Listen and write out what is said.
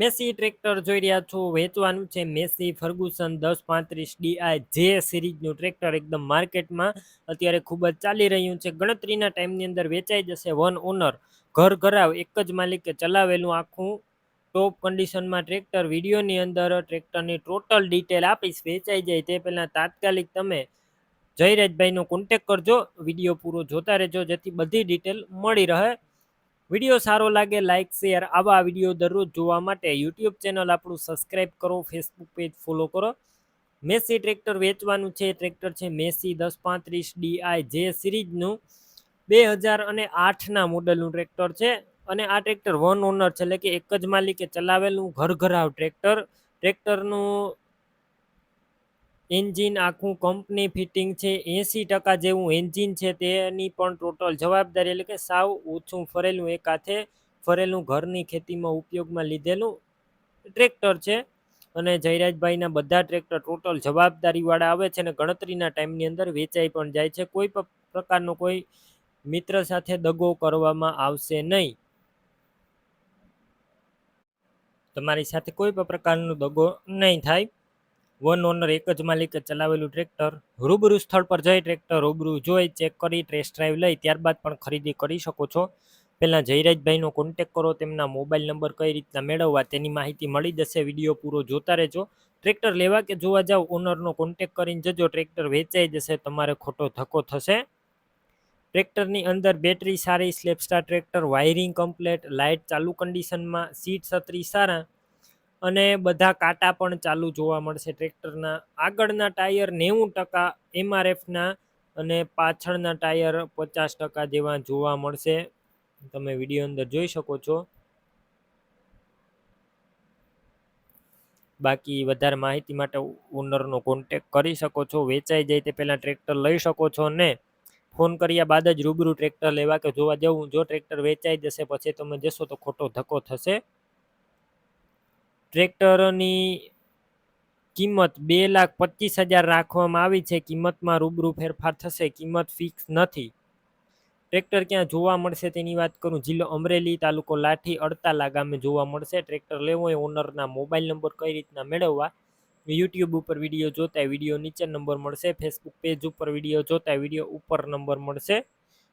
Massey tractor જોઈ રહ્યા છો. વેચવાનું છે મેસી ફર્ગુસન દસ પાંત્રીસ ડીઆઈ જે સિરીઝનું ટ્રેક્ટર એકદમ માર્કેટમાં અત્યારે ખૂબ જ ચાલી રહ્યું છે. ગણતરીના ટાઈમની અંદર વેચાઈ જશે વન ઓનર. ઘર ઘરાવ એક જ માલિકે ચલાવેલું આખું ટોપ કન્ડિશનમાં ટ્રેક્ટર. વિડીયોની અંદર ટ્રેક્ટરની ટોટલ ડિટેલ આપીશ. વેચાઈ જાય તે પહેલાં તાત્કાલિક તમે જયરાજભાઈનો કોન્ટેક કરજો. વીડિયો પૂરો જોતા રહેજો જેથી બધી ડિટેલ મળી રહે. વીડિયો સારો લાગે લાઇક શેર આવા વીડિયો દરરોજ જોવા માટે યુટ્યુબ ચેનલ આપણું સબસ્ક્રાઈબ કરો ફેસબુક પેજ ફોલો કરો. મેસી ટ્રેક્ટર વેચવાનું છે ટ્રેક્ટર છે મેસી દસ પાંત્રીસ ડીઆઈ જે સિરીઝનું બે હજાર અને આઠના મોડલનું ટ્રેક્ટર છે. અને આ ટ્રેક્ટર વન ઓનર છે, એટલે કે એક જ માલિકે ચલાવેલું ઘર ઘરાવ ટ્રેક્ટર ટ્રેક્ટરનું એન્જિન આખું કંપની ફિટિંગ છે. એંસી ટકા જેવું એન્જિન છે તેની પણ ટોટલ જવાબદારી એટલે કે સાવ ઓછું ફરેલું એક હાથે ફરેલું ઘરની ખેતીમાં ઉપયોગમાં લીધેલું ટ્રેક્ટર છે. અને જયરાજભાઈના બધા ટ્રેક્ટર ટોટલ જવાબદારીવાળા આવે છે અને ગણતરીના ટાઈમની અંદર વેચાઈ પણ જાય છે. કોઈ પણ પ્રકારનો કોઈ મિત્ર સાથે દગો કરવામાં આવશે નહીં. તમારી સાથે કોઈ પણ પ્રકારનો દગો નહીં થાય. વન ઓનર એક જ માલિકે ચલાવેલું ટ્રેક્ટર, રૂબરૂ સ્થળ પર જઈ ટ્રેક્ટર રૂબરૂ જોઈ ચેક કરી ટેસ્ટ ડ્રાઈવ લઈ, ત્યારબાદ પણ ખરીદી કરી શકો છો. પહેલાં જયરાજભાઈનો કોન્ટેક કરો, તેમના મોબાઈલ નંબર કઈ રીતના મેળવવા તેની માહિતી મળી જશે. વીડિયો પૂરો જોતા રહેજો. ટ્રેક્ટર લેવા કે જોવા જાવ ઓનરનો કોન્ટેક કરીને જજો. ટ્રેક્ટર વેચાઈ જશે, તમારે ખોટો ધક્કો થશે. ટ્રેક્ટરની અંદર બેટરી સારી self starter tractor wiring complete light ચાલુ કન્ડિશનમાં સીટ છત્રી સારા. અને બધા કાંટા પણ ચાલુ જોવા મળશે ટ્રેક્ટરના. આગળના ટાયર નેવું ટકા એમઆરએફના અને પાછળના ટાયર પચાસ ટકા જેવા જોવા મળશે. તમે વીડિયો અંદર જોઈ શકો છો. બાકી વધારે માહિતી માટે ઓનરનો કોન્ટેક કરી શકો છો. વેચાઈ જાય તે પહેલાં ટ્રેક્ટર લઈ શકો છો ને ફોન કર્યા બાદ જ રૂબરૂ ટ્રેક્ટર લેવા કે જોવા જવું. જો ટ્રેક્ટર વેચાઈ જશે, પછી તમે જશો તો ખોટો ધક્કો થશે. ટ્રેક્ટરની કિંમત બે લાખ પચીસ હજાર રાખવામાં આવી છે. કિંમતમાં રૂબરૂ ફેરફાર થશે. કિંમત ફિક્સ નથી. ટ્રેક્ટર ક્યાં જોવા મળશે તેની વાત કરું. જિલ્લો અમરેલી તાલુકો લાઠી અડતાલા ગામે જોવા મળશે. ટ્રેક્ટર લેવો હોય ઓનરના મોબાઈલ નંબર કઈ રીતના મેળવવા? યુટ્યુબ ઉપર વીડિયો જોતા વીડિયો નીચે નંબર મળશે. ફેસબુક પેજ ઉપર વીડિયો જોતા વીડિયો ઉપર નંબર મળશે.